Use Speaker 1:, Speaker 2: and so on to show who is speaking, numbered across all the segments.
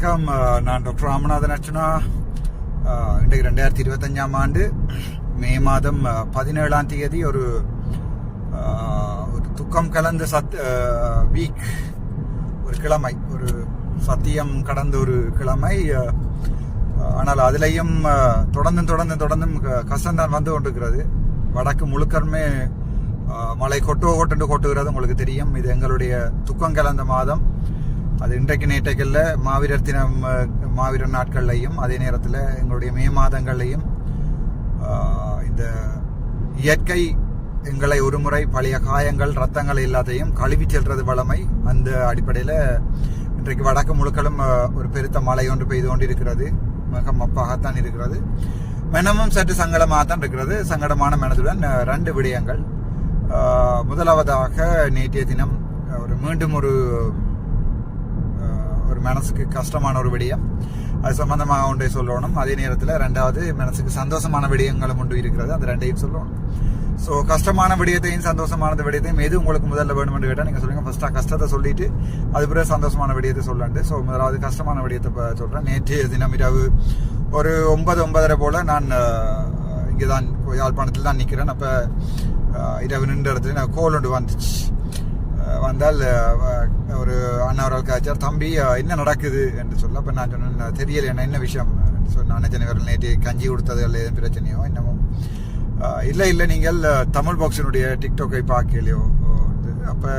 Speaker 1: வணக்கம். நான் டாக்டர் ராமநாதன் அர்ச்சனா. இன்றைக்கு ரெண்டாயிரத்தி இருபத்தஞ்சாம் ஆண்டு மே மாதம் பதினேழாம் தேதி ஒரு ஒரு துக்கம் கலந்த சத் வீக் ஒரு கிழமை ஒரு சத்தியம் கடந்த ஒரு கிழமை ஆனால் அதிலையும் தொடர்ந்தும் தொடர்ந்து தொடர்ந்து தொடர்ந்தும் க- கஷ்டம்தான் வந்து கொண்டிருக்கிறது. வடக்கு முழுக்கருமே மழை கொட்டோ கொட்டுண்டு கொட்டுகிறது உங்களுக்கு தெரியும். இது எங்களுடைய துக்கம் கலந்த மாதம். அது இன்றைக்கு நேற்றைக்கல்ல மாவீரர் தினம் மாவீரர் நாட்கள்லையும் அதே நேரத்தில் எங்களுடைய மே மாதங்கள்லையும் இந்த இயற்கை எங்களை ஒருமுறை பழைய காயங்கள் ரத்தங்கள் எல்லாத்தையும் கழுவி செல்றது வளமை அந்த அடிப்படையில் இன்றைக்கு வடக்கு முழுக்களும் ஒரு பெருத்த மழை ஒன்று பெய்து கொண்டிருக்கிறது மிக மப்பாகத்தான் இருக்கிறது. மனமும் சற்று சங்கடமாக தான் இருக்கிறது. சங்கடமான மனதுடன் ரெண்டு விடயங்கள். முதலாவதாக நேற்றைய தினம் ஒரு மீண்டும் ஒரு ஒரு மனசுக்கு கஷ்டமான ஒரு விடயம். அது சம்பந்தமாக ஒன்றை சொல்லணும். அதே நேரத்தில் ரெண்டாவது மனசுக்கு சந்தோஷமான விடயங்களும் ஒன்று இருக்கிறது. அந்த ரெண்டையும் சொல்லணும். ஸோ கஷ்டமான விடயத்தையும் சந்தோஷமான விடயத்தையும் எது உங்களுக்கு முதல்ல வேணும்னு கேட்டால் நீங்கள் சொல்லுங்கள் ஃபஸ்ட்டாக கஷ்டத்தை சொல்லிட்டு அது பிறகு சந்தோஷமான விடயத்தை சொல்லண்டு. ஸோ முதலாவது கஷ்டமான விடயத்தை சொல்கிறேன் நேற்றைய தினம் இரவு ஒரு ஒன்பது ஒன்பதரை போல் நான் இங்கே தான் யாழ்ப்பாணத்தில் தான் நிற்கிறேன் அப்போ இரவு நின்ற இடத்துல நான் கோல் ஒன்று வந்துச்சு. வந்தால் ஒரு அண்ணாவரால் காய்ச்சார் தம்பி என்ன நடக்குது? என்று சொல்ல. அப்போ நான் சொன்னேன் தெரியல என்ன என்ன விஷயம்? சொன்ன அண்ணன் அவர்கள் நேற்று கஞ்சி கொடுத்தது அல்ல எதுவும் பிரச்சனையோ என்னமோ. இல்லை இல்லை நீங்கள் தமிழ் பாக்ஸினுடைய டிக்டாக்கை பார்க்கலையோ? அப்போ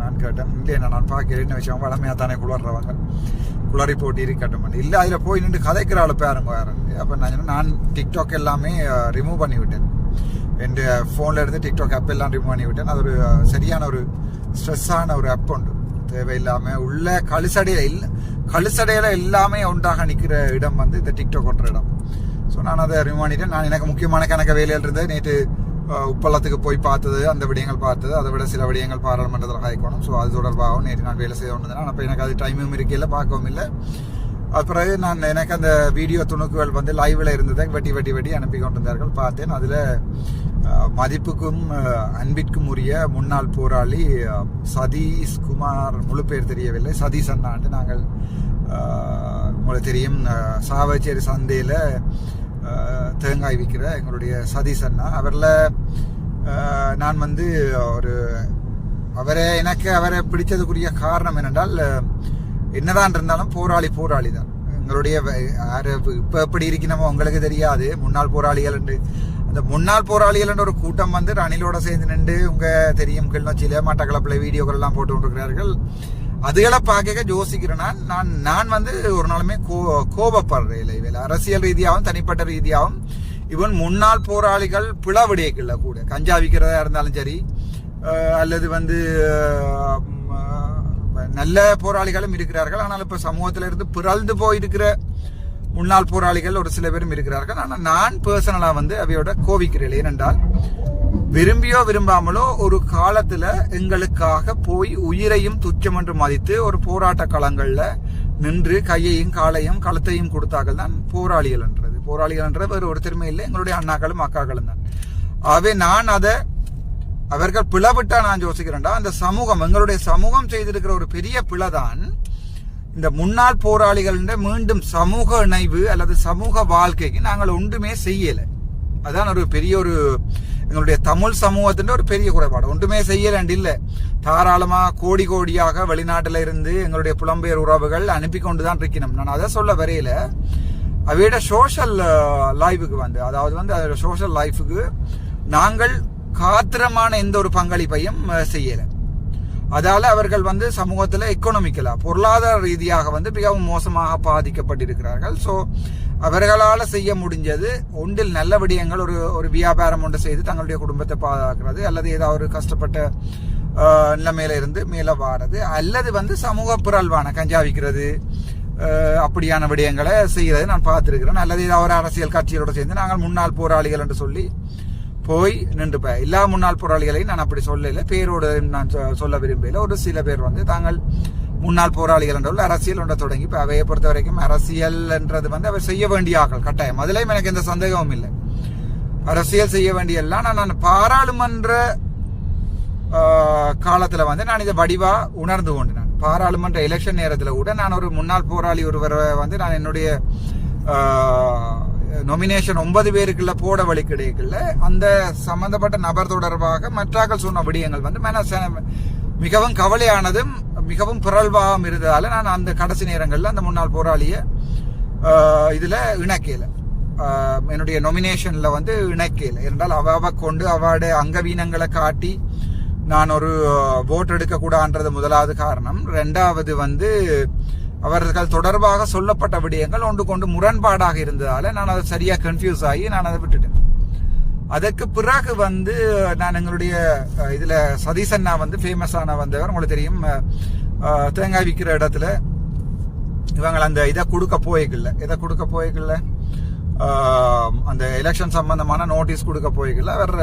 Speaker 1: நான் கேட்டேன் இல்லை நான் பார்க்கல. என்ன விஷயம்? வளமையாக தானே குளர்றவங்க. குளறி போட்டு இருக்கட்டும். இல்லை அதில் போய் நின்று கதைக்கிற ஆள் பேருங்க வேறு அப்போ நான் சொன்னேன், நான் டிக்டாக் எல்லாமே ரிமூவ் பண்ணி விட்டேன் என் ஃபோனில் இருந்து டிக்டாக் ஆப் எல்லாம் ரிமூவ் பண்ணி விட்டேன் அது ஒரு சரியான ஒரு ஸ்ட்ரெஸ்ஸான ஒரு அப் உண்டு. தேவையில்லாமல் உள்ள கழுசடையில் இல்லை கழுசடையில் எல்லாமே ஒன்றாக நிற்கிற இடம் வந்து இந்த டிக்டாக் ஒன்ற இடம். ஸோ நான் அதை ரிமூவ் பண்ணிட்டேன். நான் எனக்கு முக்கியமான கணக்க வேலையில் இருந்தது நேற்று உப்பள்ளத்துக்கு உப்பளத்துக்கு போய் பார்த்தது அந்த விடயங்கள் பார்த்தது. அதை விட சில விடயங்கள் பாராளுமன்றத்தில் ஆயிக்கணும். ஸோ அது தொடர்பாகவும் நேற்று நான் வேலை செய்ய ஒன்று அப்போ எனக்கு அது டைமும் இருக்கையில் பார்க்கவும் இல்லை. அது பிறகு நான் எனக்கு அந்த வீடியோ துணுக்குகள் வந்து லைவில் இருந்ததை வெட்டி வெட்டி வெட்டி அனுப்பி கொண்டிருந்தார்கள். பார்த்தேன். அதில் மதிப்புக்கும் அன்பிற்கும் உரிய முன்னாள் போராளி சதீஷ் குமார் முழு பேர் தெரியவில்லை. சதீஷ் அண்ணாண்டு நாங்கள் உங்களுக்கு தெரியும் சாவச்சேரி சந்தையில் தேங்காய் விற்கிற எங்களுடைய சதீஷ் அண்ணா. அவரில் நான் வந்து ஒரு அவரை எனக்கு அவரை பிடிச்சதுக்குரிய காரணம் என்னென்றால் என்னதான் இருந்தாலும் போராளி போராளி தான். எங்களுடைய யார் இப்போ இப்ப எப்படி இருக்கணுமோ உங்களுக்கு தெரியாது. முன்னாள் போராளிகள் என்று. அந்த முன்னாள் போராளிகள் ஒரு கூட்டம் வந்து ரணிலோட சேர்ந்து நின்று உங்க தெரியும் கிளிநொச்சியில மட்டக்களப்பில் வீடியோக்கள் எல்லாம் போட்டு கொண்டிருக்கிறார்கள். அதுகளை பார்க்க யோசிக்கிறேன் நான் நான் நான் வந்து ஒரு நாளுமே கோ கோபப்படுறேன் இல்லை இவையில் அரசியல் ரீதியாகவும் தனிப்பட்ட ரீதியாகவும் இவன் முன்னாள் போராளிகள் பிளவிடையக்கில்ல கூட. கஞ்சா விற்கிறதா இருந்தாலும் சரி அல்லது வந்து நல்ல போராளிகளும் இருக்கிறார்கள். ஆனால் இப்ப சமூகத்தில இருந்து பிறழ்ந்து போயிருக்கிற முன்னாள் போராளிகள் ஒரு சில பேரும் இருக்கிறார்கள். ஆனால் நான் பர்சனலா வந்து அவையோட கோவிக்கிறேன். ஏனென்றால் விரும்பியோ விரும்பாமலோ ஒரு காலத்துல எங்களுக்காக போய் உயிரையும் துச்சம் என்று மதித்து ஒரு போராட்ட களங்கள்ல நின்று கையையும் காலையும் களத்தையும் கொடுத்தார்கள் தான் போராளிகள் என்றது. போராளிகள் என்ற வேறு ஒரு திறமை இல்லை. எங்களுடைய அண்ணாக்களும் அக்காக்களும் தான். ஆகவே நான் அதை அவர்கள் பிளவிட்டா நான் யோசிக்கிறேன்டா. அந்த சமூகம் எங்களுடைய சமூகம் செய்திருக்கிற ஒரு பெரிய பிழைதான். இந்த முன்னாள் போராளிகள் மீண்டும் சமூக இணைவு அல்லது சமூக வாழ்க்கைக்கு நாங்கள் ஒன்றுமே செய்யல. அதான் ஒரு பெரிய ஒரு எங்களுடைய தமிழ் சமூகத்தின் ஒரு பெரிய குறைபாடு. ஒன்றுமே செய்யலண்டு இல்லை. தாராளமா கோடி கோடியாக வெளிநாட்டில் இருந்து எங்களுடைய புலம்பெயர் உறவுகள் அனுப்பி கொண்டு தான் இருக்கணும். நான் அதை சொல்ல வரையில அவையோட சோஷியல் லைஃபுக்கு வந்து அதாவது வந்து அதோட சோஷியல் லைஃபுக்கு நாங்கள் காத்திரமான எந்த ஒரு பங்களிப்பையும் செய்யலை செய்யல. அதால அவர்கள் வந்து சமூகத்துல எக்கனாமிக்கலா பொருளாதார ரீதியாக வந்து மிகவும் மோசமாக பாதிக்கப்பட்டிருக்கிறார்கள். ஸோ அவர்களால செய்ய முடிஞ்சது ஒன்றில் நல்ல விடயங்கள் ஒரு ஒரு வியாபாரம் ஒன்று செய்து தங்களுடைய குடும்பத்தை பாதுகாக்கிறது அல்லது ஏதாவது ஒரு கஷ்டப்பட்ட நிலைமையில இருந்து மேல வாடுறது அல்லது வந்து சமூக பிறழ்வான கஞ்சா விற்கிறது அப்படியான விடயங்களை செய்யறது நான் பார்த்திருக்கிறேன். அல்லது ஏதாவது ஒரு அரசியல் கட்சிகளோட சேர்ந்து நாங்கள் முன்னாள் போராளிகள் என்று சொல்லி போய் நின்றுப்பேன் எல்லா முன்னாள் போராளிகளையும் நான் அப்படி சொல்லல பேரோடு நான் சொ- சொல்ல விரும்பல. ஒரு சில பேர் வந்து தாங்கள் முன்னாள் போராளிகள் என்ற அரசியல் ஒன்றை தொடங்கி இப்போ அவையை பொறுத்த வரைக்கும் அரசியல் என்றது வந்து அவர் செய்ய வேண்டிய ஆக்கள் கட்டாயம். அதுலேயும் எனக்கு எந்த சந்தேகமும் இல்லை. அரசியல் செய்ய வேண்டிய எல்லாம் நான் நான் பாராளுமன்ற காலத்தில் வந்து நான் இதை வடிவா உணர்ந்து கொண்டு நான் பாராளுமன்ற எலெக்ஷன் நேரத்தில் கூட நான் ஒரு முன்னாள் போராளி ஒருவரை வந்து நான் என்னுடைய நொமினேஷன் ஒன்பது பேருக்குள்ள போட வழி கிடைக்கல. அந்த சம்பந்தப்பட்ட நபர் தொடர்பாக மற்றாக்கள் சொன்ன விடயங்கள் வந்து மன மிகவும் கவலையானதும் மிகவும் பிறழ்வாகவும் இருந்ததால நான் அந்த கடைசி நேரங்களில் அந்த முன்னாள் போராளியை இதுல இணக்கையில என்னுடைய நொமினேஷன்ல வந்து இணக்கையில் என்றால் அவ கொண்டு அவாட அங்கவீனங்களை காட்டி நான் ஒரு ஓட் எடுக்கக்கூடான்றது முதலாவது காரணம். ரெண்டாவது வந்து அவர்கள் தொடர்பாக சொல்லப்பட்ட விடயங்கள் ஒன்று கொண்டு முரண்பாடாக இருந்ததால நான் அதை சரியாக கன்ஃபியூஸ் ஆகி நான் அதை விட்டுட்டேன். அதற்கு பிறகு வந்து நான் எங்களுடைய இதில் சதீசன்னா வந்து ஃபேமஸான வந்தவர் உங்களுக்கு தெரியும் தேங்காய் விற்கிற இடத்துல இவங்களை அந்த இதை கொடுக்க போய்க்கல இதை கொடுக்க போய்க்கல அந்த எலெக்ஷன் சம்பந்தமான நோட்டீஸ் கொடுக்க போய்க்கல அவர்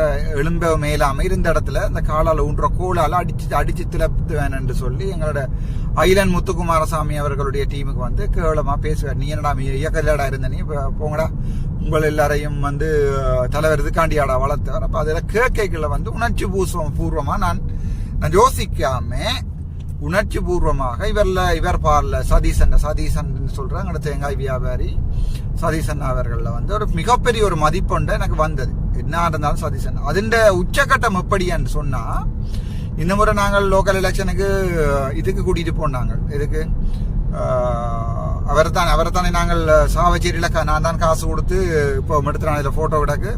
Speaker 1: எலும்ப மேலாமல் இருந்த இடத்துல அந்த காலால் ஊன்ற கோலால் அடிச்சு அடிச்சு திளப்பு வேணும்னு சொல்லி எங்களோட ஐலன் முத்துக்குமாரசாமி அவர்களுடைய டீமுக்கு வந்து கேவலமா பேசுவார். நீ என்னடா இயக்கலடா இருந்த நீ போங்கடா. உங்கள் எல்லாரையும் வந்து தலைவர் இதுக்காண்டியாடா வளர்த்தவர் அப்ப அதில் கேட்கைகளை வந்து உணர்ச்சி பூர்வம் பூர்வமா நான் நான் யோசிக்காம உணர்ச்சி பூர்வமாக இவர்ல இவர் பார்ல சதீசன் சதீசன் சொல்றாங்க தேங்காய் வியாபாரி சதீசன் அவர்களில் வந்து ஒரு மிகப்பெரிய ஒரு மதிப்புண்டு எனக்கு வந்தது. என்ன இருந்தாலும் சதீசன். அதுண்ட உச்சக்கட்டம் எப்படின்னு சொன்னா இந்த முறை நாங்கள் லோக்கல் எலெக்ஷனுக்கு இதுக்கு கூட்டிட்டு போனாங்க இதுக்கு அவரை தான் அவரை தானே நாங்கள் சாவச்சேரியில் நான் தான் காசு கொடுத்து இப்போ மெடுத்துறான் ஃபோட்டோ கிடக்கு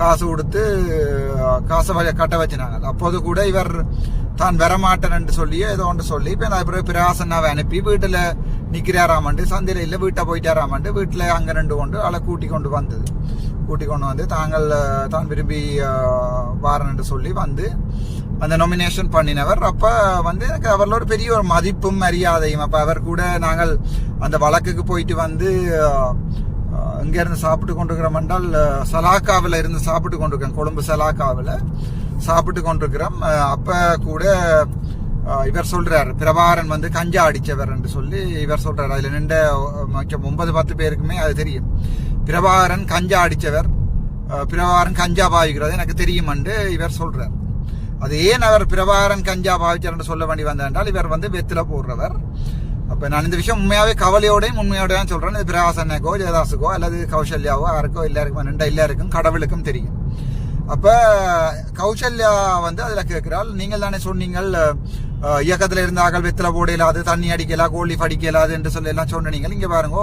Speaker 1: காசு கொடுத்து காசை கட்ட வச்சுனாங்க. அப்போது கூட இவர் தான் வரமாட்டேன்னு சொல்லி ஏதோ ஒன்று சொல்லி இப்போ நான் பிறகு பிரகாசனாவை அனுப்பி வீட்டில் நிற்கிறாராமண்டு சந்தையில் இல்லை வீட்டை போயிட்டாராமண்டு வீட்டில் அங்கே ரெண்டு கொண்டு அதை கூட்டி கொண்டு வந்தது. கூட்டி கொண்டு வந்து தாங்கள் தான் விரும்பி வாரன்னு சொல்லி வந்து அந்த நொமினேஷன் பண்ணினவர். அப்போ வந்து எனக்கு அவர்களோட பெரிய ஒரு மதிப்பும் மரியாதையும். அப்போ அவர் கூட நாங்கள் அந்த வழக்குக்கு போயிட்டு வந்து இங்கேருந்து சாப்பிட்டு கொண்டிருக்கிறோம் என்றால் சலாக்காவில் இருந்து சாப்பிட்டு கொண்டிருக்கேன் கொழும்பு சலாக்காவில் சாப்பிட்டு கொண்டிருக்கிறோம். அப்போ கூட இவர் சொல்கிறார் பிரபாரன் வந்து கஞ்சா அடித்தவர் என்று சொல்லி இவர் சொல்கிறார் அதில் நின்ற ஒன்பது பத்து பேருக்குமே அது தெரியும். பிரபாகரன் கஞ்சா அடித்தவர் பிரபாகரன் கஞ்சா பாவிக்கிறது எனக்கு தெரியும் என்று இவர் சொல்கிறார் அது ஏன் அவர் பிரபாகரன் கஞ்சா பாவிச்சார் சொல்ல வேண்டி வந்தால் இவர் வந்து வெத்தில போடுறவர். அப்ப நான் இந்த விஷயம் உண்மையாவே கவலையோடையும் உண்மையோடையும் சொல்றேன். இது பிரகாசனுக்கோ ஜெயதாசுக்கோ அல்லது கௌசல்யாவோ யாருக்கோ எல்லாருக்கும் நின்ற எல்லாருக்கும் கடவுளுக்கும் தெரியும். அப்ப கௌசல்யா வந்து அதுல கேட்கிறாள் நீங்கள் தானே சொன்னீங்கள் இயக்கத்துல இருந்தார்கள் வெத்தில போட இல்லாது தண்ணி அடிக்கலா கோழி படிக்கலாது என்று சொல்லி எல்லாம் சொன்னீங்க இங்க பாருங்க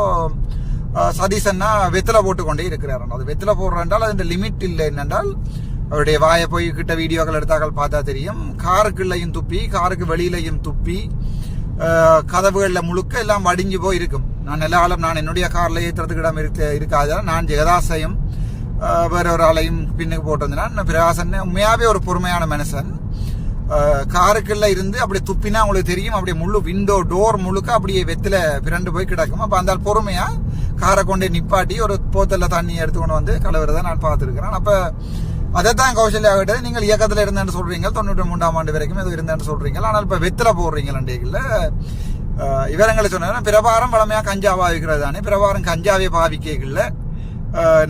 Speaker 1: சதீசன்னா வெத்தில போட்டு கொண்டே இருக்கிறார். அது வெத்தில போடுறால் அது லிமிட் இல்லை. என்னென்றால் அவருடைய வாயை போய் கிட்ட வீடியோக்கள் எடுத்தாக்கள் பார்த்தா தெரியும். காருக்குள்ளையும் துப்பி காருக்கு வெளியிலையும் துப்பி கதவுகளில் முழுக்க எல்லாம் வடிஞ்சு போய் இருக்கும் நான் எல்லா காலம் நான் என்னுடைய கார்ல ஏற்றுறதுக்கு இடம் இருக்க இருக்காதால் நான் ஜெகதாசையும் வேற ஒரு ஆளையும் பின்னுக்கு போட்டு வந்தேன்னா பிரகாசன் உண்மையாவே ஒரு பொறுமையான மனுஷன். காருக்குள்ள இருந்து அப்படியே துப்பினா உங்களுக்கு தெரியும் அப்படியே முழு விண்டோ டோர் முழுக்க அப்படியே வெத்தில பிறண்டு போய் கிடக்கும். அப்போ அந்த பொறுமையா காரை கொண்டு நிப்பாட்டி ஒரு போத்தல்ல தண்ணி எடுத்து கொண்டு வந்து கலவரதை நான் பார்த்துருக்கிறேன். அப்போ அதைத்தான் கௌசல்யா கிட்ட நீங்கள் இயக்கத்தில் இருந்தேன்னு சொல்றீங்க. தொண்ணூற்றி மூன்றாம் ஆண்டு வரைக்கும் இது இருந்தேன்னு சொல்றீங்க. ஆனால் இப்போ வெத்தில போடுறீங்கள இவரங்களை சொன்னா பிரபாரம் பழமையாக கஞ்சா இருக்கிறது தானே பிரபாரம் கஞ்சாவே பாவிக்கல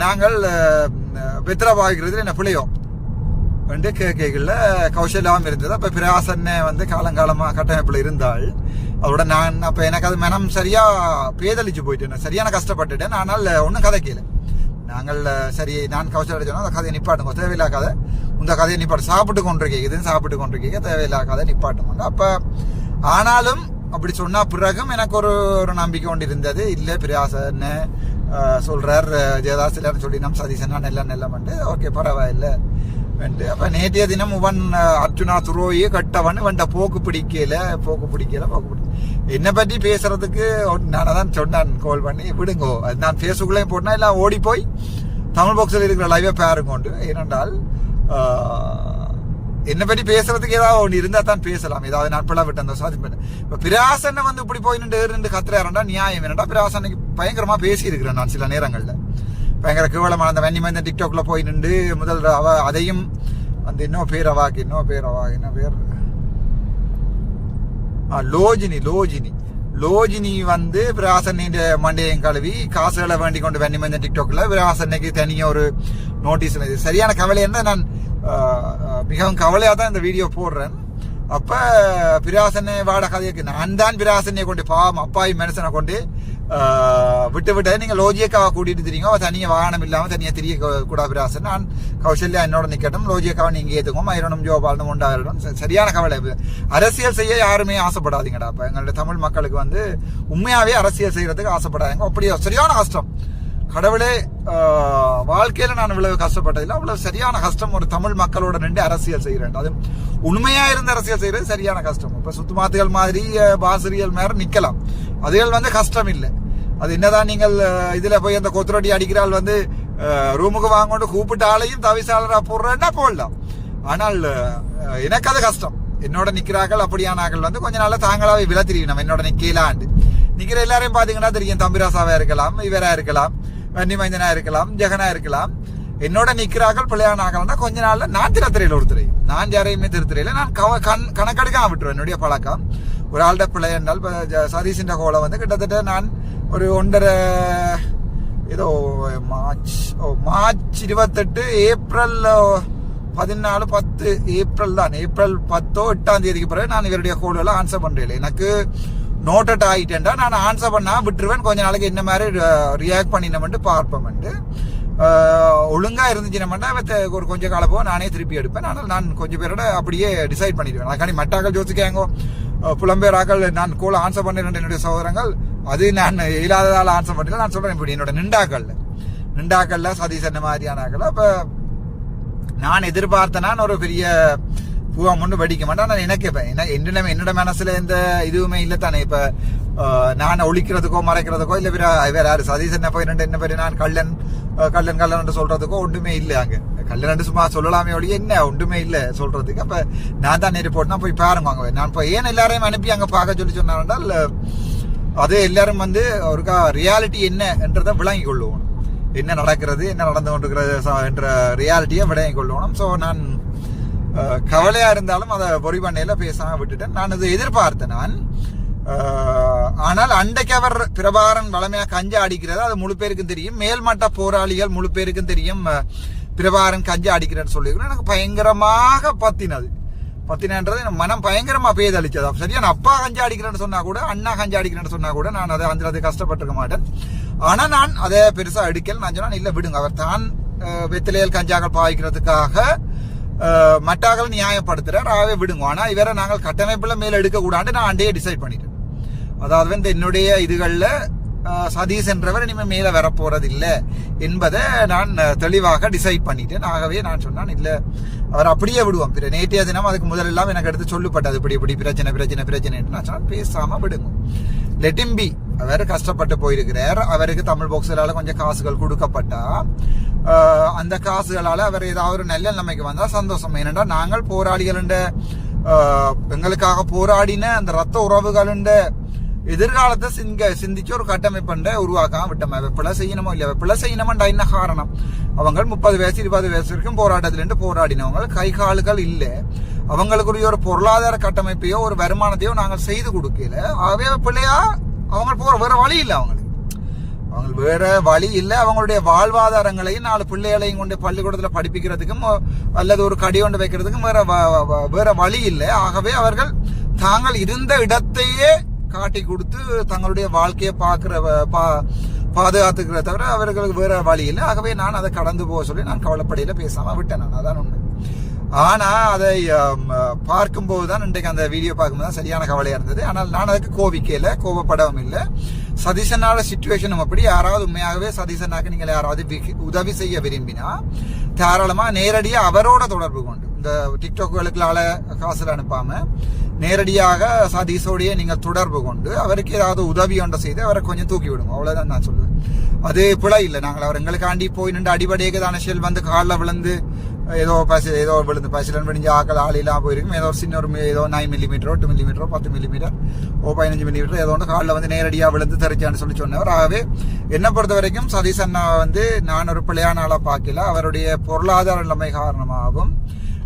Speaker 1: நாங்கள் வெத்திர பாவிக்கிறது என்ன பிள்ளையோ வந்து கேட்கல கௌசல்யாவும் இருந்தது. அப்போ பிரகாசன்ன வந்து காலங்காலமாக கட்டமைப்புல இருந்தாள். அதோட நான் அப்போ எனக்கு அது மனம் சரியாக பேதளிச்சு போயிட்டேன் சரியான கஷ்டப்பட்டுட்டேன். ஆனால் ஒன்றும் கதை கேளு நாங்கள் சரி நான் கௌசல்யா சொன்னோம் அந்த கதையை நிப்பாட்டுங்க தேவையில்லா கதை. இந்த கதையை நிப்பாட்டு. சாப்பிட்டு கொண்டிருக்கீங்க இதுன்னு சாப்பிட்டு கொண்டிருக்கீங்க தேவையில்லா கதை நிப்பாட்டுங்க அப்போ ஆனாலும் அப்படி சொன்னா பிறகும் எனக்கு ஒரு ஒரு நம்பிக்கை கொண்டு இருந்தது. இல்லை பிரியாசன்னு சொல்கிறார் ஜெயதாஸ் இல்லைன்னு சொல்லி நம் சதீசனா நெல்ல நெல்லமண்டு ஓகே பரவாயில்லை. வந்து அப்போ நேற்றைய தினம் இவன் அர்ஜுனா துரோயே கட்டவன் வண்ட போக்கு பிடிக்கல போக்கு பிடிக்கல போக்கு பிடிக்க என்னை பற்றி பேசுறதுக்கு நான் தான் சொன்னான் கால் பண்ணி விடுங்கோ அது நான் ஃபேஸ்புக்லேயும் போட்டேன் எல்லாம் ஓடி போய் தமிழ் பாக்ஸில் இருக்கிற லைவை பாருங்கொண்டு ஏனென்றால் என்னை பற்றி பேசுறதுக்கு ஏதாவது ஒன்று இருந்தால் தான் பேசலாம். ஏதாவது நான் பிள்ளை விட்டு அந்த சாதி பண்ணேன் இப்போ பிராசனை வந்து இப்படி போய் நின்று நின்று கத்துறாருண்டா நியாயம். என்னடா பிராசனைக்கு பயங்கரமாக பேசியிருக்கிறேன் நான் சில நேரங்களில். பயங்கர கேவலமான அந்த வன்னிமந்த டிக்டாக்ல போய் நின்று முதல் அவ அதையும் அந்த இன்னும் பேர் அவாக்கு இன்னும் பேர் அவா? என்ன பேர்? லோஜினி லோஜினி. லோஜினி வந்து விராசன்னின் மண்டையும் கழுவி காசுகளை வேண்டி கொண்டு வன்னிமந்த டிக்டாக்ல விராசன்னைக்கு தனியாக ஒரு நோட்டீஸ் சரியான கவலை என்ன? நான் மிகவும் கவலையாக தான் இந்த வீடியோ போடுறேன். அப்ப பிராசனை வாட கதைக்கு நான் தான் பிராசனை கொண்டு பாவம் அப்பாயும் மனுஷனை கொண்டு விட்டு விட்டு நீங்கள் லோஜியக்காவை கூட்டிகிட்டு தெரியுங்க அவ வாகனம் இல்லாமல் தனியாக தெரிய கூடாபிராசன். நான் கௌசல்யா என்னோட நிற்கட்டும் லோஜியக்காவை நீங்கள் ஏற்றுக்கும் மயிரனும் ஜோபாலனும் உண்டாயிரம் சரியான கவலை. அரசியல் செய்ய யாருமே ஆசைப்படாதீங்கடா. அப்போ எங்களுடைய தமிழ் மக்களுக்கு வந்து உண்மையாகவே அரசியல் செய்கிறதுக்கு ஆசைப்படாதீங்க. அப்படியே சரியான கஷ்டம். கடவுளே வாழ்க்கையில் நான் இவ்வளவு கஷ்டப்பட்டதில்லை. அவ்வளவு சரியான கஷ்டம் ஒரு தமிழ் மக்களோட நின்று அரசியல் செய்கிறேன் அது உண்மையாக இருந்த அரசியல் செய்கிறது சரியான கஷ்டம். இப்போ சுத்துமாத்துகள் மாதிரி பாசிரியல் மாதிரி நிற்கலாம் அதுகள் வந்து கஷ்டம் இல்லை. அது என்னதான் நீங்கள் இதில் இதுல போய் அந்த கொத்துரொட்டி அடிக்கிறாள் வந்து ரூமுக்கு வாங்கொண்டு கூப்பிட்டு ஆளையும் தவிசாளரா போடுறேன்னா போடலாம். ஆனால் எனக்கு அது கஷ்டம். என்னோட நிக்கிறார்கள் அப்படியானார்கள் வந்து கொஞ்ச நாள்ல தாங்களாவே விலை தெரியும் என்னோட நிக்கலாண்டு. நிக்கிற எல்லாரையும் பாத்தீங்கன்னா தெரியும் தம்பிராசாவா இருக்கலாம் இவரா இருக்கலாம் வன்னிமைந்தனா இருக்கலாம் ஜெகனா இருக்கலாம். என்னோட நிக்கிறார்கள் பிள்ளையானாகலன்னா கொஞ்ச நாள்ல நான் திருத்திரையில ஒருத்தரை. நான் யாரையுமே திருத்திரையில நான் கவ கண் கணக்கெடுக்காம விட்டுருவேன் என்னுடைய பழக்கம். ஒரு ஆள்கிட்ட பிள்ளை என்றால் இப்ப கோலை வந்து கிட்டத்தட்ட நான் ஒரு ஒன்றரை ஏதோ மார்ச் ஓ மார்ச் இருபத்தெட்டு ஏப்ரலில் பதினாலு பத்து ஏப்ரல் தான் ஏப்ரல் பத்தோ எட்டாம் தேதிக்கு பிறகு நான் இவருடைய கோலெல்லாம் ஆன்சர் பண்ணுறேன் எனக்கு நோட்டட் ஆகிட்டேன்டா நான் ஆன்சர் பண்ணால் விட்டுருவேன் கொஞ்ச நாளைக்கு என்ன மாதிரி ரியாக்ட் பண்ணினோம்ட்டு பார்ப்போம்ட்டு ஒழுங்காக ஒழுங்கா ஒரு கொஞ்ச காலப்போ நானே திருப்பி எடுப்பேன் ஆனால் நான் கொஞ்சம் பேரோட அப்படியே டிசைட் பண்ணிடுவேன் அதுக்காண்டி மட்டாக்கள் ஜோசிக்காங்கோ புலம்பெயராக்கள் நான் கோல ஆன்சர் பண்ணிருந்த என்னுடைய சகோதரங்கள் அது நான் இல்லாததால் ஆன்சர் பண்ணல நான் சொல்கிறேன் இப்படி என்னோட நிண்டாக்கல்ல நிண்டாக்கள்ல சதீஷ் என்ன மாதிரியானாக்கள் அப்போ நான் எதிர்பார்த்த நான் ஒரு பெரிய பூவா முன்னு வெடிக்க மாட்டேன். நான் எனக்கு இப்ப என்ன என்னிட என்னோட மனசுல எந்த இதுவுமே இல்லை தானே. இப்போ நான் ஒழிக்கிறதுக்கோ மறைக்கிறதுக்கோ இல்லை வேற வேற யாரு? சதீஷ் என்ன போய் ரெண்டு என்ன பேர்? நான் கள்ளன் கல்லன் கள்ளன் கள்ளன் சொல்றதுக்கோ ஒன்றுமே இல்லை அங்கே. கள்ளன் சும்மா சொல்லலாமே ஒழிய என்ன? ஒன்றுமே இல்லை சொல்றதுக்கு. அப்போ நான் தான் நேரில் போட்டுனா போய் பாருங்க அங்கே. நான் இப்போ ஏன் எல்லாரையும் அனுப்பி அங்கே பார்க்க சொல்லி சொன்னார்கள் அது எல்லாரும் வந்து ஒருக்கா ரியாலிட்டி என்ன என்றதை விளங்கி கொள்ளுவோம் என்ன நடக்கிறது என்ன நடந்து கொண்டிருக்கிறது என்ற ரியாலிட்டியை விளங்கி கொள்ளணும் ஸோ நான் கவலையாக இருந்தாலும் அதை பொறி பண்ணையில் பேசாமல் விட்டுட்டேன். நான் இதை எதிர்பார்த்தேன் நான். ஆனால் அண்டைக்கு அவர் பிரபாரன் வளமையாக கஞ்சா அடிக்கிறது அது முழு பேருக்கும் தெரியும். மேல்மட்ட போராளிகள் முழு பேருக்கும் தெரியும். பிரபாரன் கஞ்சா அடிக்கிறேன்னு சொல்லியிருக்கிறேன் எனக்கு பயங்கரமாக பத்தினது. பத்தினன்றது மனம் பயங்கரமாக பேதளிச்சது அப்ப சரியா நான் அப்பா கஞ்சா அடிக்கிறேன்னு சொன்னால் கூட அண்ணா கஞ்சா அடிக்கிறேன்னு சொன்னால் கூட நான் அதை அந்த அது கஷ்டப்பட்டிருக்க மாட்டேன். ஆனால் நான் அதை பெருசாக அடிக்கல. நான் சொன்னால் இல்லை விடுங்க. அவர் தான் வெத்திலையல் கஞ்சாக்கள் பாய்க்கிறதுக்காக மட்டாக்கள் நியாயப்படுத்துகிறார் ஆகவே விடுங்க. ஆனால் இவரை நாங்கள் கட்டமைப்பில் மேலே எடுக்கக்கூடாது நான் அண்டையே டிசைட் பண்ணிட்டேன். அதாவது வந்து என்னுடைய இதுகளில் சதீஷ் என்றவர் இனிமே மேலே வரப்போறது இல்லை என்பதை நான் தெளிவாக டிசைட் பண்ணிட்டேன். ஆகவே நான் சொன்னான் இல்லை அவர் அப்படியே விடுவோம். பிற நேற்றைய தினம் அதுக்கு முதலெல்லாம் எனக்கு எடுத்து சொல்லப்பட்டது. இப்படி இப்படி பிரச்சனை பிரச்சனை பிரச்சனை நான் சொன்னால் பேசாமல் விடுங்க. லெட்டிம்பி அவர் கஷ்டப்பட்டு போயிருக்கிறார். அவருக்கு தமிழ் பாக்ஸால கொஞ்சம் காசுகள் கொடுக்கப்பட்டா அந்த காசுகளால் அவர் ஏதாவது ஒரு நல்ல நிலைமைக்கு வந்தால் சந்தோஷம். ஏனென்றால் நாங்கள் போராளிகள் எங்களுக்காக போராடின அந்த ரத்த உறவுகளுண்ட எதிர்காலத்தை சிங்க சிந்திச்சு ஒரு கட்டமைப்பண்டை உருவாக்காம விட்டோம். வெப்பில செய்யணுமோ இல்லை பிழை செய்யணுமாண்டா என்ன காரணம்? அவங்க முப்பது வயசு இருபது வயசு வரைக்கும் போராட்டத்திலேருந்து போராடினவங்க. கை கால்கள் இல்லை. அவங்களுக்குரிய ஒரு பொருளாதார கட்டமைப்பையோ ஒரு வருமானத்தையோ நாங்கள் செய்து கொடுக்கல. ஆகவே பிள்ளையா? அவங்க போற வேற வழி இல்லை அவங்களுக்கு. அவங்க வேற வழி இல்லை. அவங்களுடைய வாழ்வாதாரங்களையும் நாலு பிள்ளைகளையும் கொண்டு பள்ளிக்கூடத்துல படிப்பிக்கிறதுக்கும் அல்லது ஒரு கடி கொண்டு வைக்கிறதுக்கும் வேற வேற வழி இல்லை. ஆகவே அவர்கள் தாங்கள் இருந்த இடத்தையே காட்டி கொடுத்து தங்களுடைய வாழ்க்கையை பார்க்குற பா பாதுகாத்துக்கிற தவிர அவர்களுக்கு வேற வழி இல்லை. ஆகவே நான் அதை கடந்து போக சொல்லி நான் கவலைப்படையில் பேசாமல் விட்டேன் நான். அதான் உண்மை. ஆனால் அதை பார்க்கும்போது தான் இன்றைக்கு அந்த வீடியோ பார்க்கும்போது தான் சரியான கவலையாக இருந்தது. ஆனால் நான் அதுக்கு கோபிக்கையில் கோபப்படவும் இல்லை. சதீசனால சுச்சுவேஷனும் அப்படி யாராவது உண்மையாகவே சதீசனாக்கு நீங்கள் யாராவது உதவி செய்ய விரும்பினா தாராளமாக நேரடியாக அவரோட தொடர்பு கொண்டு இந்த டிக்டாக்குகளுக்குள்ளால காசில் அனுப்பாமல் நேரடியாக சதீஷோடைய நீங்கள் தொடர்பு கொண்டு அவருக்கு ஏதாவது உதவி ஒன்றை செய்து அவரை கொஞ்சம் தூக்கி விடும் அவ்வளோதான் நான் சொல்லுவேன் அது பிழை இல்லை. நாங்கள் அவர் எங்களுக்காண்டி போய் நின்று அடிபடியாக தானே ஷெல் வந்து காலில் விழுந்து ஏதோ பசி ஏதோ விழுந்து பசிலன் விடிஞ்சு ஆக்கள் ஆளிலாம் போயிருக்கும். ஏதோ ஒரு சின்ன ஒரு ஏதோ நைன் மில்லிமீட்டரோ எட்டு மில்லிமீட்டரோ பத்து மில்லிமீட்டர் ஓ பதினஞ்சு மில்லிமீட்டர் ஏதோ ஒன்று காலில் வந்து நேரடியாக விழுந்து தெரிச்சான்னு சொல்லி சொன்னவர். ஆகவே என்னை பொறுத்த வரைக்கும் சதீஷ் அண்ணா வந்து நான் ஒரு பிள்ளையான ஆளாக பார்க்கல. அவருடைய பொருளாதார நிலைமை காரணமாகவும்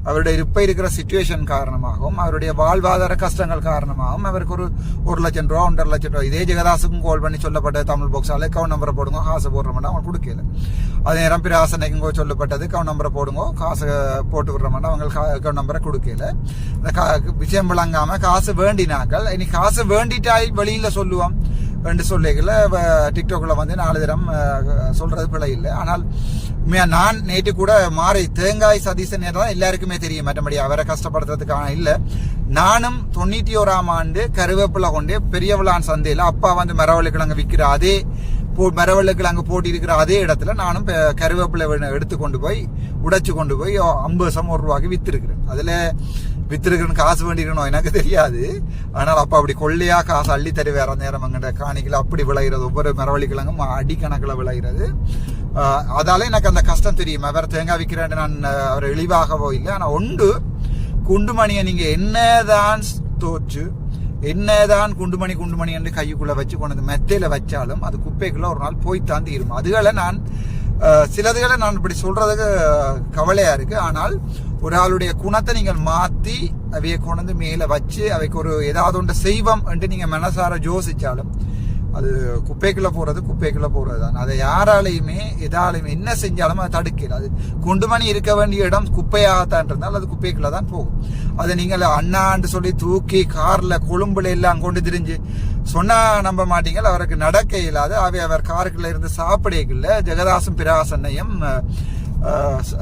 Speaker 1: அவருடைய இப்ப இருக்கிற சுச்சுவேஷன் காரணமாகவும் அவருடைய வாழ்வாதார கஷ்டங்கள் காரணமாகவும் அவருக்கு ஒரு ஒரு லட்சம் ரூபா ஒன்றரை லட்சம் ரூபா இதே ஜெகதாசுக்கும் கால் பண்ணி சொல்லப்பட்ட தமிழ் பாக்ஸ் அக்கௌண்ட் நம்பரை போடுங்க காசு போடுற மாட்டா அவங்க கொடுக்கல. அதே நேரம் பிராசனைக்குங்கோ சொல்லப்பட்டது அக்கௌண்ட் நம்பரை போடுங்க காசு போட்டு விடுறோம்னா அவங்க அக்கௌண்ட் நம்பரை கொடுக்கல. இந்த கா- விஷயம் விளங்காம காசு வேண்டினாக்கள் இனி காசு வேண்டிட்டாய் வெளியில சொல்லுவோம் ரெண்டு சொல்லிக்கல டிக்டாக்ல வந்து நாலு தரம் சொல்கிறது சொல்றது பிழை இல்லை. ஆனால் நான் நேற்று கூட மாறி தேங்காய் சதீசன் தான் எல்லாருக்குமே தெரியும். மற்றபடி அவரை கஷ்டப்படுத்துறதுக்கான இல்ல. நானும் தொண்ணூத்தி ஓராம் ஆண்டு கருவேப்பிலை கொண்டு பெரியவளான் சந்தையில அப்பா வந்து மரவள்ளி கிழங்கு விற்கிற அதே போ மரவள்ளி கிழங்கு போட்டி இருக்கிற அதே இடத்துல நானும் கருவேப்பிலை எடுத்து கொண்டு போய் உடைச்சு கொண்டு போய் ஐம்பது சம் ஒரு ரூபாய்க்கு வித்திருக்கிறேன். அதுல வித்திருக்கிறேன்னு காசு வேண்டிக்கணும் எனக்கு தெரியாது. ஆனால் அப்ப அப்படி கொள்ளையா காசு அள்ளி தரு வேற நேரம் அங்கிட்ட காணிக்கல அப்படி விளையிறது ஒவ்வொரு மரவள்ளி கிழங்கும் அடிக்கணக்கில் விளையிறது. ஆஹ் அதால எனக்கு அந்த கஷ்டம் தெரியும். அவர் தேங்காய் விற்கிறேன் நான் அவர் இழிவாகவோ இல்லை. ஆனால் ஒன்று குண்டுமணியை நீங்க என்னதான் தோற்று என்னதான் குண்டுமணி குண்டுமணி என்று கைக்குள்ள வச்சு கொண்டு வந்து மெத்தையில வச்சாலும் அது குப்பைக்குள்ள ஒரு நாள் போய் தாண்டி இருக்கும் அதுகளை நான் சிலதுகளை நான் இப்படி சொல்றதுக்கு கவலையாக கவலையா இருக்கு. ஆனால் ஒரு ஆளுடைய குணத்தை நீங்கள் மாத்தி அவையை கொண்டு மேலே மேல வச்சு அவைக்கு ஒரு ஏதாவது ஒன்று செய்வோம் என்று நீங்க மனசார யோசிச்சாலும் அது குப்பைக்குள்ள போறது குப்பைக்குள்ள போறது தான் அதை யாராலையுமே எதாலையுமே என்ன செஞ்சாலும் அதை தடுக்கல. அது குண்டுமணி இருக்க வேண்டிய இடம் குப்பையாகத்தான் இருந்தால் அது குப்பைக்குள்ள தான் போகும். அதை நீங்கள் அண்ணாண்டு சொல்லி தூக்கி கார்ல கொழும்புல எல்லாம் கொண்டு திரிஞ்சு சொன்னா நம்ப மாட்டீங்க அவருக்கு நடக்க இயலாது. அவை அவர் காருக்குள்ள இருந்து சாப்பிடக்குள்ள ஜெகதாசும் பிரகாசன்னையும்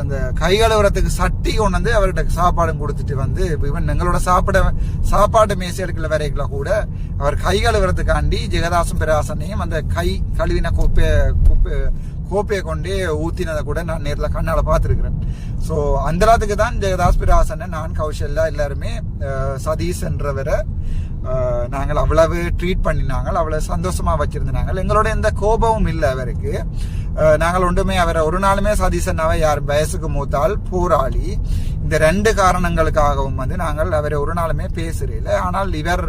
Speaker 1: அந்த கை கழுவுறதுக்கு சட்டி கொண்டு வந்து அவர்கிட்ட சாப்பாடும் கொடுத்துட்டு வந்து இவன் எங்களோட சாப்பிட சாப்பாடு மேசை எடுக்கல வரைக்கல கூட அவர் கை கழுவுறதுக்காண்டி ஜெகதாசும் பிராசனையும் அந்த கை கழுவின கோப்பை குப்பை கோப்பையை கொண்டு ஊத்தினதை கூட நான் நேரில் கண்ணால் பார்த்துருக்குறேன். ஸோ அந்த அளவுக்கு தான் ஜெகதாஸ் பிராசனை நான் கௌஷல்யா எல்லாருமே சதீஷ் என்றவரை நாங்கள் அவ்வளவு ட்ரீட் பண்ணினாங்க அவ்வளவு சந்தோஷமா வச்சிருந்தாங்க எங்களோட எந்த கோபமும் இல்லை அவருக்கு. நாங்கள் ஒன்றுமே அவரை ஒரு நாளுமே சதீசன்னாவை யார் வயசுக்கு மூத்தால் போராளி. இந்த ரெண்டு காரணங்களுக்காகவும் வந்து நாங்கள் அவரை ஒரு நாளுமே பேசுறதில்ல ஆனால் இவர்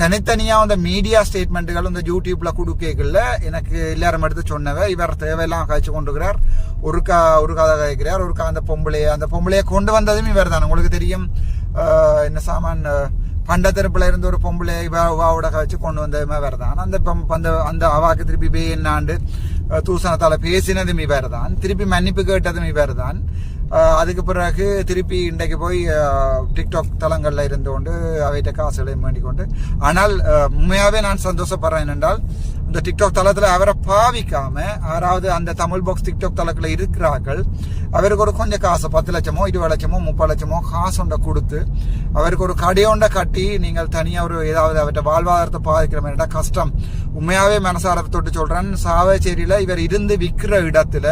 Speaker 1: தனித்தனியா அந்த மீடியா ஸ்டேட்மெண்ட்டுகள் இந்த யூடியூப்ல கொடுக்கல எனக்கு எல்லாரும் எடுத்து சொன்னவ இவர் தேவையெல்லாம் காய்ச்சி கொண்டுகிறார் ஒரு கா ஒரு கதை காய்க்கிறார். ஒரு அந்த பொம்பளைய அந்த பொம்பளைய கொண்டு வந்ததும் இவர் தான் உங்களுக்கு தெரியும் என்ன சாமான் அஹ், பண்டத்தரப்புல இருந்து ஒரு பொம்பளை வாவோட வச்சு கொண்டு வந்ததுமே வேற தான் அந்த பம்- அந்த அந்த அவாக்கு திருப்பி பே என்னாண்டு அஹ், தூசணத்தால பேசினதும் இவர் தான் திருப்பி மன்னிப்பு கேட்டதும் இவர் தான் அதுக்கு பிறகு திருப்பி இன்றைக்கு போய் டிக்டாக் தளங்களில் இருந்து கொண்டு அவைகிட்ட காசுகளையும் வேண்டிக் கொண்டு ஆனால் உண்மையாகவே நான் சந்தோஷப்படுறேன் என்றால் இந்த டிக்டாக் தளத்தில் அவரை பாவிக்காம யாராவது அந்த தமிழ் பாக்ஸ் டிக்டாக் தளத்தில் இருக்கிறார்கள் அவருக்கு ஒரு கொஞ்சம் காசு பத்து லட்சமோ இருபது லட்சமோ முப்பது லட்சமோ காசு ஒன்றை கொடுத்து அவருக்கு ஒரு கடையொண்ட கட்டி நீங்கள் தனியாக ஒரு ஏதாவது அவர்கிட்ட வாழ்வாதாரத்தை பாதிக்கிற மாதிரி கஷ்டம். உண்மையாகவே மனசார தொட்டு சொல்கிறேன் சாவேச்சேரியில் இவர் இருந்து விற்கிற இடத்துல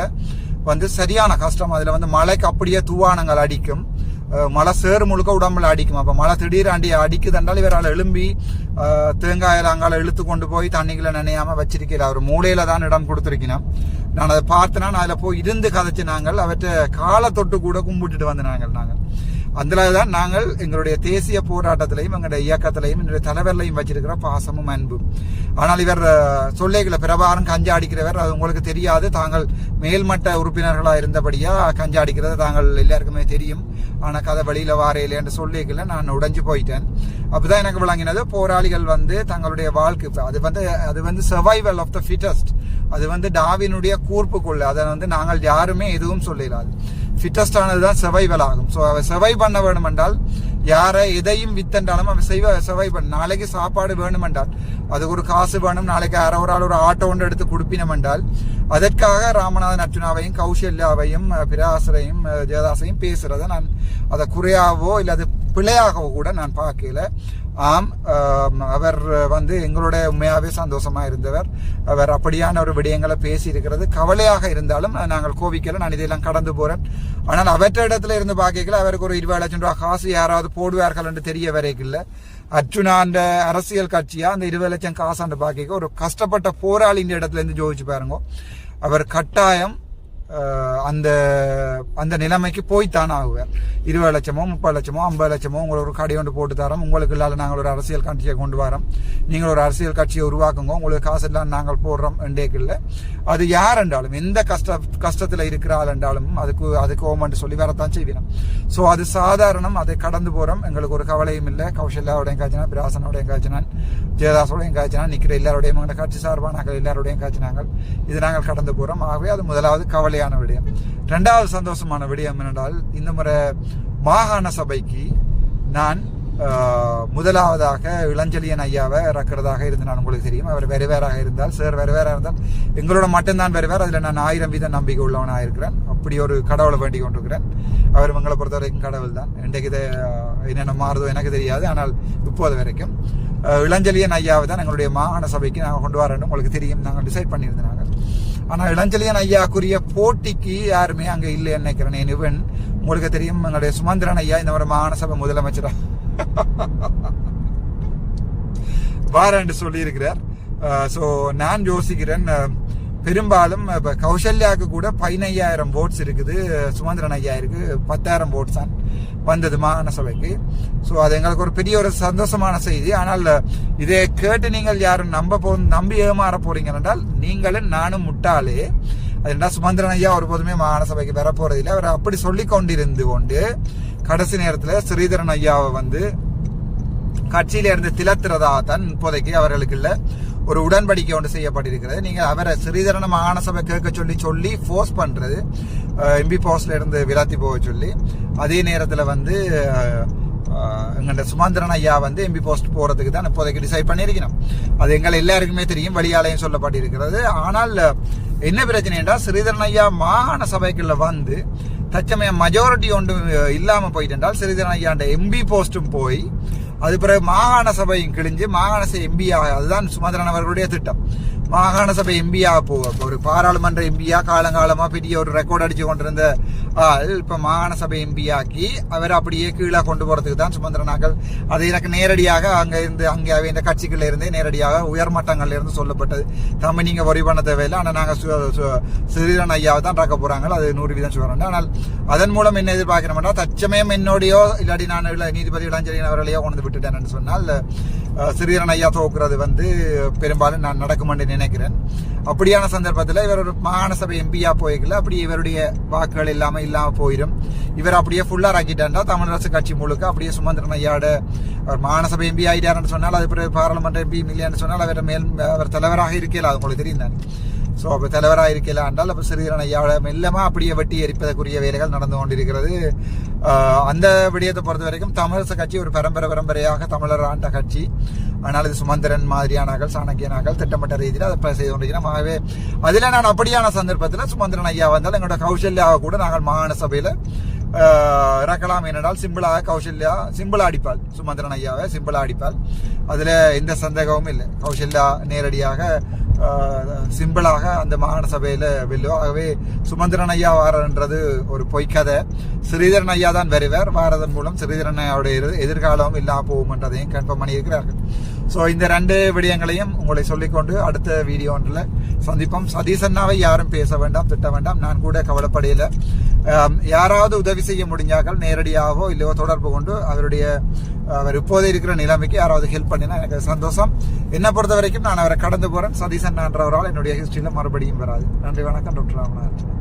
Speaker 1: வந்து சரியான கஷ்டம். அதில் வந்து மழைக்கு அப்படியே தூவானங்கள் அடிக்கும். மழை சேறு முழுக்க உடம்புல அடிக்கும் அப்போ மழை திடீராண்டி அடிக்குதுன்றால் இவரால் எழும்பி தேங்காயில் அங்கால இழுத்து கொண்டு போய் தண்ணிக்குள்ள நினையாம வச்சிருக்கிறார் அவர் மூளையில தான் இடம் கொடுத்துருக்கணும் நான் அதை பார்த்தேன்னா நான் அதில் போய் இருந்து கதைச்சு நாங்கள் அவற்றை காலை தொட்டு கூட கும்பிட்டுட்டு வந்து நாங்கள் நாங்கள் அதுல தான் நாங்கள் எங்களுடைய தேசிய போராட்டத்திலையும் எங்களுடைய இயக்கத்திலையும் எங்களுடைய தலைவர்லையும் வச்சிருக்கிற பாசமும் அன்பும். ஆனால் இவர் சொல்லைகளை பிரபாரம் கஞ்சா அடிக்கிறவர் அது உங்களுக்கு தெரியாது. தாங்கள் மேல்மட்ட உறுப்பினர்களா இருந்தபடியா கஞ்சா அடிக்கிறது தாங்கள் எல்லாருக்குமே தெரியும். ஆனா கதை வெளியில வாரையில என்று சொல்லிக்கல நான் உடைஞ்சு போயிட்டேன். அப்பதான் எனக்கு விளங்கினது. போராளிகள் வந்து தங்களுடைய வாழ்க்கை அது வந்து அது வந்து சர்வைவல் ஆஃப் த ஃபிட்டஸ்ட் அது வந்து டாவினுடைய கூர்ப்புக்குள்ள. அதை வந்து நாங்கள் யாருமே எதுவும் சொல்லிடாது ஃபிட்டஸ்டானது தான் சர்வைவல் ஆகும். ஸோ அவன் சர்வை பண்ண வேணுமென்றால் யாரை எதையும் வித்தென்றாலும் அவன் செய்வ சர்வை பண்ண நாளைக்கு சாப்பாடு வேணுமென்றால் அதுக்கு ஒரு காசு வேணும் நாளைக்கு யாரோ ஒரு ஆள் ஒரு ஆட்டோ ஒன்று எடுத்து கொடுப்பினம் என்றால் அதற்காக ராமநாதன் அர்ஜுனாவையும் கௌசல்யாவையும் பிராசரையும் ஜெயதாசையும் பேசுறதை நான் அதை குறையாவோ இல்லை அது பிழையாகவோ கூட நான் பார்க்கல. ஆம் அவர் வந்து எங்களுடைய உண்மையாகவே சந்தோஷமாக இருந்தவர். அவர் அப்படியான ஒரு விடயங்களை பேசியிருக்கிறது. கவலையாக இருந்தாலும் நாங்கள் கோவிக்கல நான் இதையெல்லாம் கடந்து போகிறேன் ஆனால் அவற்ற இடத்துல இருந்து பார்க்கல அவருக்கு ஒரு இருபது லட்சம் ரூபாய் காசு யாராவது போடுவார்கள் என்று தெரிய வரைக்கும் அர்ஜுனா அந்த அரசியல் கட்சியாக அந்த இருபது லட்சம் காசாண்டு பார்க்க ஒரு கஷ்டப்பட்ட போராளியின் இடத்துல இருந்து ஜோதிச்சு பாருங்க. அவர் கட்டாயம் அந்த அந்த நிலைமைக்கு போய்த்தான் ஆகுவேன். இருபது லட்சமோ முப்பது லட்சமோ ஐம்பது லட்சமோ உங்களை ஒரு கடை ஒன்று போட்டு தரோம். உங்களுக்கு இல்லாத நாங்கள் ஒரு அரசியல் கட்சியை கொண்டு வரோம். நீங்கள் ஒரு அரசியல் கட்சியை உருவாக்குங்க. உங்களுக்கு காசு எல்லாம் நாங்கள் போடுறோம் என்றேக்கில்ல அது யார் என்றாலும் எந்த கஷ்ட கஷ்டத்தில் இருக்கிற ஆள் என்றாலும் அதுக்கு அதுக்கு ஓமன்ட்டு சொல்லி வரத்தான் செய்வினோம் ஸோ அது சாதாரணம். அதை கடந்து போகிறோம் எங்களுக்கு ஒரு கவலையும் இல்லை. கௌசல்யாவோடையும் காய்ச்சினா பிராசனோடையும் காய்ச்சினான் ஜெயதாசோடையும் காய்ச்சினா நிற்கிற எல்லாரோடையும் எங்களோட கட்சி சார்பாக நாங்கள் எல்லாரோடையும் காய்ச்சினாங்க. இது நாங்கள் கடந்து போகிறோம் ஆகவே அது முதலாவது கவலை கவலையான விடயம். ரெண்டாவது சந்தோஷமான விடயம் என்னென்றால் இந்த முறை மாகாண சபைக்கு நான் ஆஹ், முதலாவதாக இளஞ்செழியன் ஐயாவை இறக்கிறதாக இருந்து நான் உங்களுக்கு தெரியும். அவர் வெறுவேறாக இருந்தால் சார் வெறுவேறாக இருந்தால் எங்களோட மட்டும்தான் வெறுவேறு அதில் நான் ஆயிரம் வீத நம்பிக்கை உள்ளவனாக இருக்கிறேன். அப்படி ஒரு கடவுளை வேண்டி கொண்டிருக்கிறேன். அவர் எங்களை பொறுத்த வரைக்கும் கடவுள் தான். இன்றைக்கு இது என்னென்ன மாறுதோ எனக்கு தெரியாது. ஆனால் இப்போது வரைக்கும் ஆஹ், இளஞ்செழியன் ஐயாவை தான் எங்களுடைய மாகாண சபைக்கு நாங்கள் கொண்டு வரணும் உங்களுக்கு தெரியும். நாங்கள் டிசைட் பண்ணியிருந்தாங்க ஆனால் இளஞ்சலியன் ஐயாக்குரிய போட்டிக்கு யாருமே அங்கே இல்லை நினைக்கிறேன். இவன் உங்களுக்கு தெரியும் எங்களுடைய சுமந்திரன் ஐயா இந்த மாதிரி மாகாண சபை முதலமைச்சரா. சொல்லி சொல்லியிருக்கிறார். ஸோ நான் யோசிக்கிறேன் பெரும்பாலும் இப்போ கௌசல்யாவுக்கு கூட பதினையாயிரம் போட்ஸ் இருக்குது. சுமந்திரன் ஐயாயிருக்கு பத்தாயிரம் போட்ஸ் தான் வந்தது மாகாண சபைக்கு. ஸோ அது எங்களுக்கு ஒரு பெரிய ஒரு சந்தோஷமான செய்தி. ஆனால் இதை கேட்டு நீங்கள் யாரும் நம்ப போ நம்பி ஏமாற போறீங்க என்றால் நீங்களும் நானும் முட்டாளே. அது என்ன சுமந்திரன் ஐயா ஒருபோதுமே மாகாண சபைக்கு வர போறதில்லை அவர் அப்படி சொல்லி கொண்டிருந்து கொண்டு கடைசி நேரத்தில் ஸ்ரீதரன் ஐயாவை வந்து கட்சியில இருந்து திலத்துறதா தான் இப்போதைக்கு அவர்களுக்கு இல்லை. ஒரு உடன்படிக்கை ஒன்று செய்யப்பட்டிருக்கிறது. நீங்கள் அவரை சிறிதரன மாகாண சபை கேட்க சொல்லி சொல்லி ஃபோர்ஸ் பண்ணுறது எம்பி போஸ்ட்ல இருந்து விலாத்தி போக சொல்லி அதே நேரத்தில் வந்து எங்கள்ட சுமந்திரன் ஐயா வந்து எம்பி போஸ்ட் போகிறதுக்கு தான் இப்போதைக்கு டிசைட் பண்ணியிருக்கணும். அது எங்கள் எல்லாருக்குமே தெரியும் வழியாலையும் சொல்லப்பட்டிருக்கிறது. ஆனால் என்ன பிரச்சனை என்றால் ஸ்ரீதரன் ஐயா மாகாண சபைக்குள்ள வந்து தச்சமயம் மெஜாரிட்டி ஒன்று இல்லாமல் போயிட்டு என்றால் ஸ்ரீதரன் ஐயாண்ட எம்பி போஸ்ட்டும் போய் அது பிறகு மாகாண சபையும் கிழிஞ்சு மாகாண சபை எம்பியாக அதுதான் சுமந்திரன் அவர்களுடைய திட்டம். மாகாண சபை எம்பியாக போ ஒரு பாராளுமன்ற எம்பியா காலங்காலமா பெரிய ஒரு ரெக்கார்ட் அடிச்சு கொண்டிருந்த இப்போ இப்ப மாகாண சபை எம்பியாக்கி அவர் அப்படியே கீழே கொண்டு போறதுக்கு தான் சுமந்திரனாக்கள் அது எனக்கு நேரடியாக அங்க இருந்து அங்கே இந்த கட்சிகள்ல இருந்தே நேரடியாக உயர்மட்டங்கள்ல இருந்து சொல்லப்பட்டது. தம்பி நீங்க வரி பண்ண தேவையில்லை. ஆனா நாங்க சிறீரன் ஐயாவை தான் பார்க்க போறாங்க அது நூறு வீதம் சொல்றேன் ஆனால் அதன் மூலம் என்ன எதிர்பார்க்கிறோம்னா தச்சமயம் என்னோடையோ இல்லாட்டி நான் நீதிபதி இளஞ்செழியன் அவர்களையோ கொண்டு விட்டுட்டேன் சொன்னால் சிறீரன் ஐயா தோக்குறது வந்து பெரும்பாலும் நான் நடக்கும் என்று நினைக்கிறேன். அப்படியான சந்தர்ப்பத்தில் இவர் ஒரு மாகாண சபை எம்பியாக போய்க்கல அப்படி இவருடைய வாக்குகள் இல்லாமல் இல்லாமல் போயிடும் இவர் அப்படியே ஃபுல்லாக ஆக்கிட்டாண்டா தமிழரசு கட்சி முழுக்க அப்படியே சுமந்திரன் ஐயாட அவர் மாகாண சபை எம்பி ஆகிட்டாருன்னு சொன்னால் அது பிறகு பாராளுமன்ற எம்பி இல்லையான்னு சொன்னால் அவர் மேல் அவர் தலைவராக இருக்கல அது உங்களுக்கு தெரியும் நான் ஸோ அப்போ தலைவராக இருக்கல என்றால் அப்போ சிறிதரன் ஐயாவோட மெல்லமாக அப்படியே வெட்டி எரிப்பதற்குரிய வேலைகள் நடந்து கொண்டிருக்கிறது. அந்த விடயத்தை பொறுத்த வரைக்கும் தமிழரசு கட்சி ஒரு பரம்பரை பரம்பரையாக தமிழர் ஆண்ட கட்சி. ஆனால் இது சுமந்திரன் மாதிரியானார்கள் சாணக்கியனார்கள் திட்டமிட்ட ரீதியில் அதை செய்து கொண்டிருக்கிறோம். ஆகவே அதில் நான் அப்படியான சந்தர்ப்பத்தில் சுமந்திரன் ஐயா வந்தால் எங்களோட கௌசல்யாவை கூட நாங்கள் மாகாண சபையில் இறக்கலாம் என்னடால் சிம்பிளாக கௌசல்யா சிம்பிளாக அடிப்பாள். சுமந்திரன் ஐயாவை சிம்பிளா அடிப்பாள். அதில் எந்த சந்தேகமும் இல்லை. கௌசல்யா நேரடியாக சிம்பிளாக அந்த மாகாண சபையில் வெல்லும் ஆகவே சுமந்திரன் ஐயா வாரன்றது ஒரு பொய்க்கதை. ஸ்ரீதரன் ஐயா தான் வருவார். வாரதன் மூலம் ஸ்ரீதரன் ஐயாவுடைய எதிர்காலம் இல்லாம போகும்ன்றதையும் கன்ஃபார்ம் பண்ணியிருக்கிறார்கள். ஸோ இந்த ரெண்டு விடயங்களையும் உங்களை சொல்லிக்கொண்டு அடுத்த வீடியோ ஒன்றில் சந்திப்போம். சதீசன்னாவை யாரும் பேச வேண்டாம் திட்ட வேண்டாம். நான் கூட கவலைப்படையில். யாராவது உதவி செய்ய முடிஞ்சாக்கள் நேரடியாகவோ இல்லையோ தொடர்பு கொண்டு அவருடைய அவர் இப்போதே இருக்கிற நிலைமைக்கு யாராவது ஹெல்ப் பண்ணினா எனக்கு சந்தோஷம். என்னை பொறுத்த வரைக்கும் நான் அவரை கடந்து போறேன். சதீசன் என்றவரால் என்னுடைய ஹிஸ்ட்ரியில் மறுபடியும் வராது. நன்றி வணக்கம் டாக்டர் ராமநாதன்.